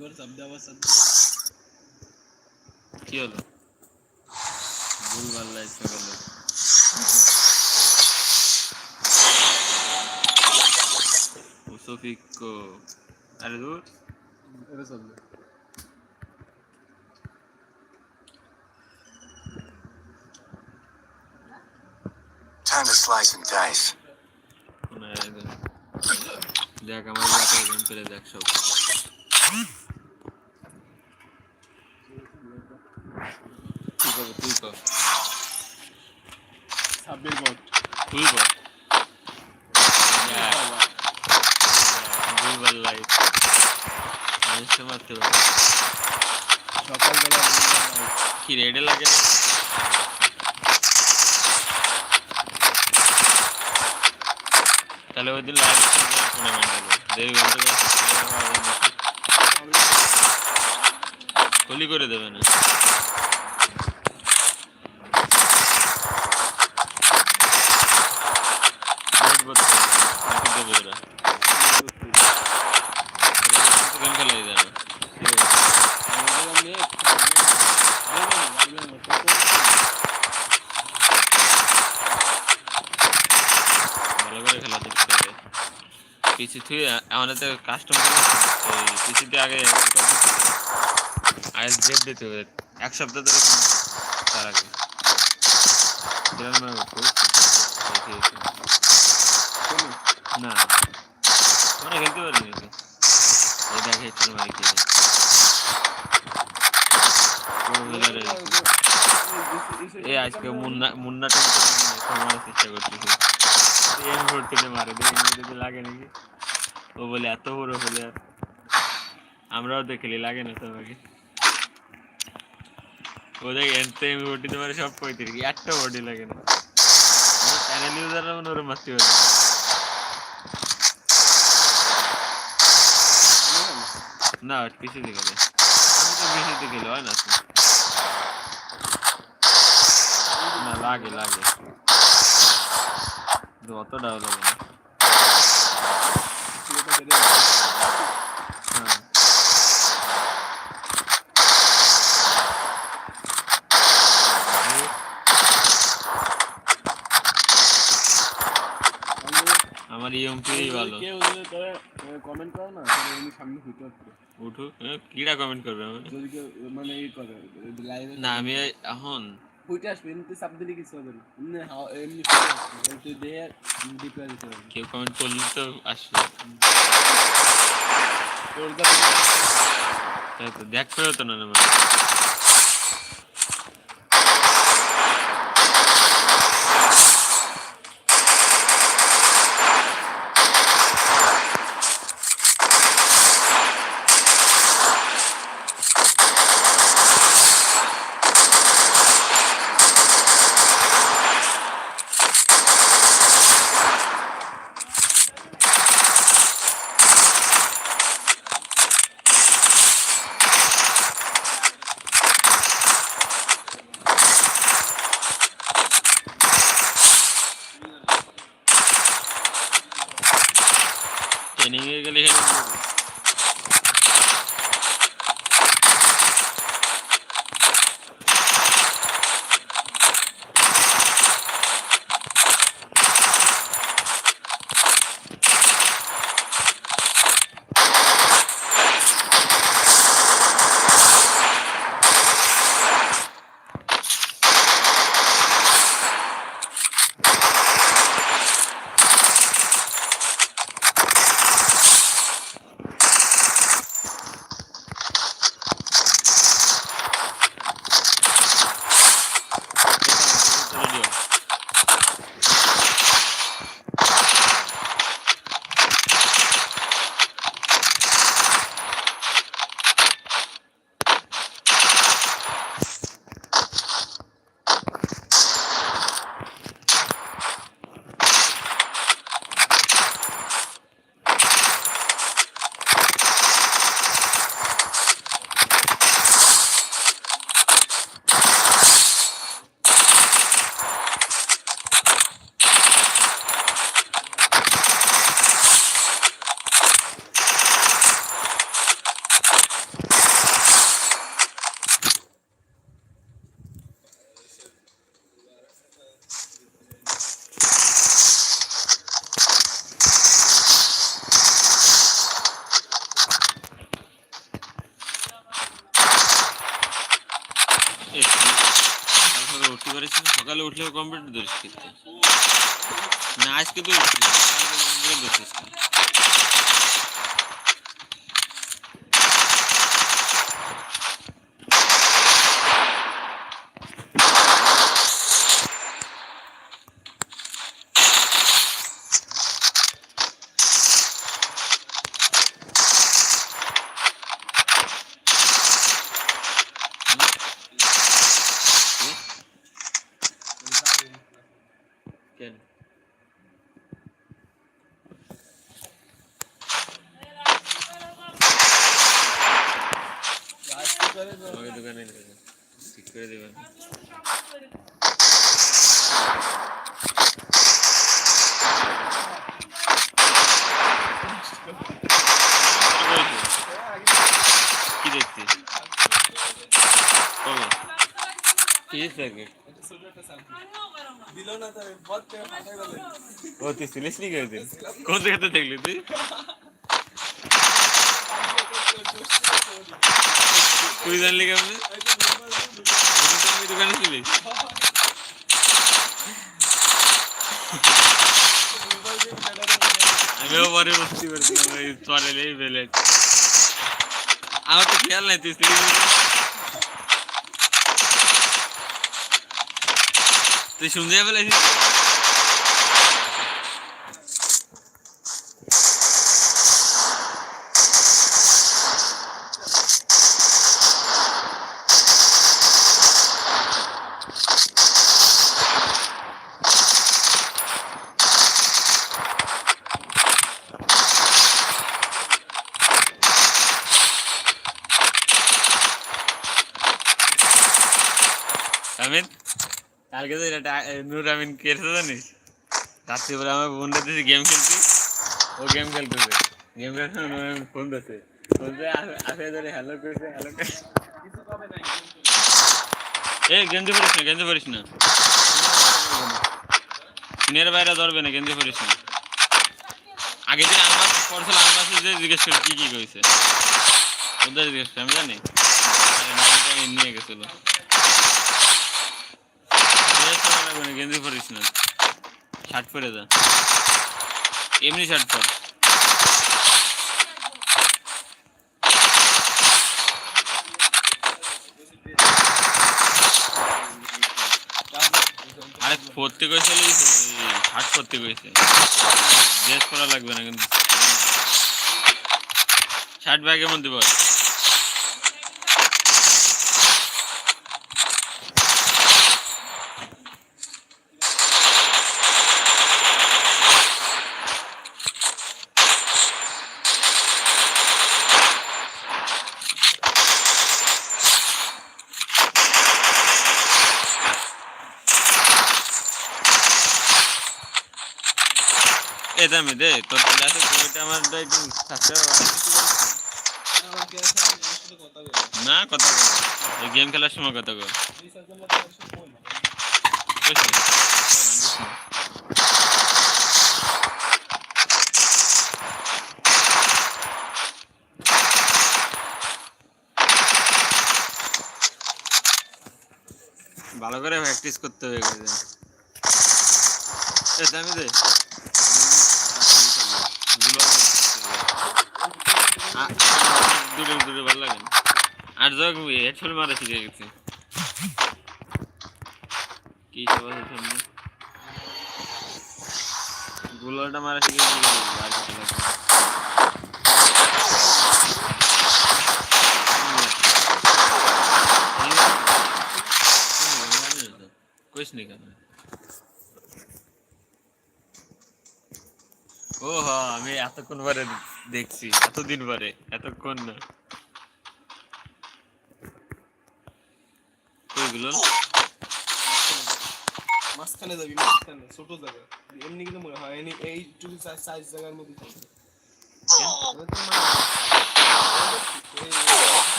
কর চাপ দে আবার চাপ। কি হলো? ভুলভাল লাইফ গেল মুসফিক কো। আরে দূর। এটা চাপ দে। Time to slice and dice. দেখ। আমার ব্যাপারে গেম দেখ সব তুই কর তুই কর ছাব্বিশ বট তুই কর ভুলভাল লাইফ মানুষকে মারতে পারে সকালবেলা কি রেডে লাগে না। তাহলে ওই দিন লাইভ কলি করে দেবে না। দেবে খেলাই দেয় না ভালো করে খেলা দেখতে হবে পিসি থুই আমাদের তো কাস্টমার পিসিতে আগে আগে ডেট দিতে হবে। এক সপ্তাহ ধরে তার আগে। করছে। না। এই এই আজকে মুন্না মুন্না চেষ্টা ভোটটিতে মারে যদি লাগে নাকি। ও বলে, এত বড় হলে আমরাও তো খেলি লাগে না তোমাকে। ও দেখ, এনতে এম ভোটটিতে মারে সব পঁয়ত্রিশ একটা ভোটই লাগে না। চ্যানেল ইউজাররা মনে ওরা মারতে পারে না। পিছিয়ে গেলে আমি তো পিছিয়ে গেলে হয় না না, লাগে লাগে। অতটাও লাগে না। আমার ইএমপি ভালো। কেউ যদি তোরা কমেন্ট করো না তাহলে উনি সামনে ফুটে উঠবে উঠু হ্যাঁ, কিরা কমেন্ট করবে আমার যদি কেউ মানে ই করে লাইভে না আমি এখন ফুটে আসবে এমনি চাপ দিলে কিছু হবে না। এমনি এমনি ফুটে দিয়ে ডিপ্লাই দিতে পারবি কেউ কমেন্ট করলে তো আসবে। দেখ কাছে তো না মানে না সকালে উঠলে কম্পিউটার ধরিস কিন্তু না কেন আজকে করে তো আমাকে দোকানে নিয়ে যাবে। ঠিক করে দেবেন। কি দেখছিস? কবে কি দেখছিস? ও তুই কেউ দিন কোন জায়গাতে দেখলি তুই তুই জানলি কেমন দোকানে ছিলিস আমিও পরে বুঝতে বেলে আমার তো খেয়াল নাই তুই? বলে। তুই শুনতে পেলেছিস কালকে তো এটা নূর আমিন কেটেছে জানিস? রাত্রিবেলা আমার বোন রাত্রে গেম খেলছি। ও গেম খেলতেছে। গেম খেলতে ফোন দিচ্ছে ফোন দিয়ে আসে ধরে হ্যালো করেছে হ্যালো করে কিছু কবে এ, গেঞ্জি পরিস না, গেঞ্জি পরিস না। সিনের বাইরে ধরবে না, গেঞ্জি পরিস না। আগে যে আনবাস পড়ছিল আনবাসে যে জিজ্ঞেস করে কি কি কইছে। ওদের জিজ্ঞেস আমি জানি। নিয়ে গেছিল। পরা গেঞ্জি পরিস না শার্ট পরে যা। এমনি শার্ট পর। আরে পড়তে কইছে শার্ট পরতে কইছে। ড্রেস পরা লাগবে না কিন্তু। শার্ট ব্যাগের মধ্যে বল দামি দে, তোর ক্লাসে কইটা আমার থাকতে আমার কে? আমি বলি না, কথা বল। এই গেম খেলার সময় কথা বল। ভালো করে প্র্যাকটিস করতে হবে দামি দে গুলো আ- দূরে দূরে ভালো লাগে। আর যাক হেডফোন মারা শিখে গেছি কি সব আছে সামনে গুলোটা মারা শিখে গেছি আর কিছু লাগবে ও হ্যাঁ আমি এতক্ষণ পরে দেখছি এতদিন পরে এতক্ষণ না। কইগুলো? মাঝখানে যাবি মাঝখানে ছোট জায়গা। এমনি কিন্তু মনে হয় এমনি এইটুকু সাইজ জায়গার মধ্যে থাকবে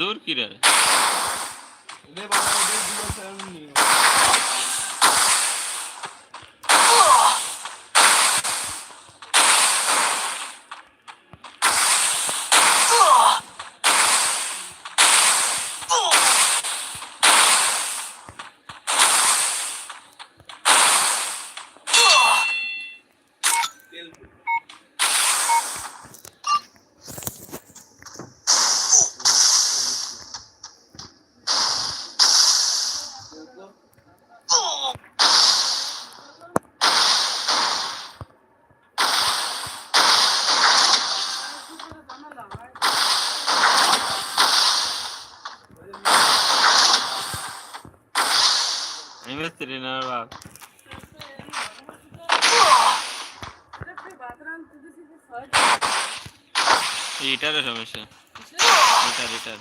দূর কি রে? রে বাবা Investir in our এটারও সমস্যা। এটার এটার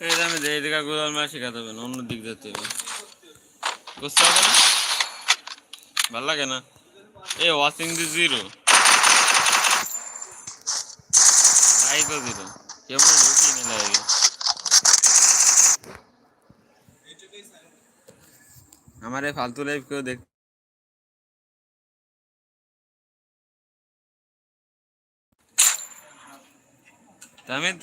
এই যে এই দিকে গোলাল মারা শেখাতে হবে না অন্য দিক যেতে বুঝতে হবে না? ভালো লাগে না? এ ওয়াচিং দি জিরো লাইকও জিরো কেমন ঢুকি না আমার এই ফালতু লাইফ কেউ দেখ তামিদ?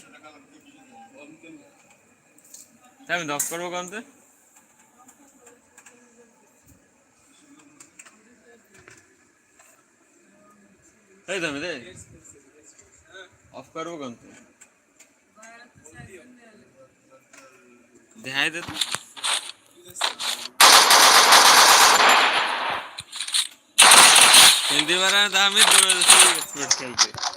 তামিদ অফ করব কোনতে এই তামিদ এই অফ করব কোনতে দেখাই দে তো খেলতে পারে না তামিদ দৌড়ে যাচ্ছে স্পিড খেলতে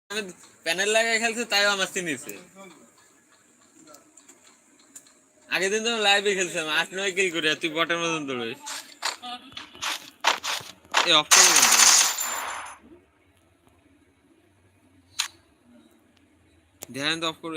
প্যানেল লাগায় খেলছে, তাইও আমার চিনিছে আগের দিন তো লাইভে খেলছিলাম, আট নয় কিল করে, তুই বটের মতন দৌড়িস এই অফ করে। ধ্যান অফ করবে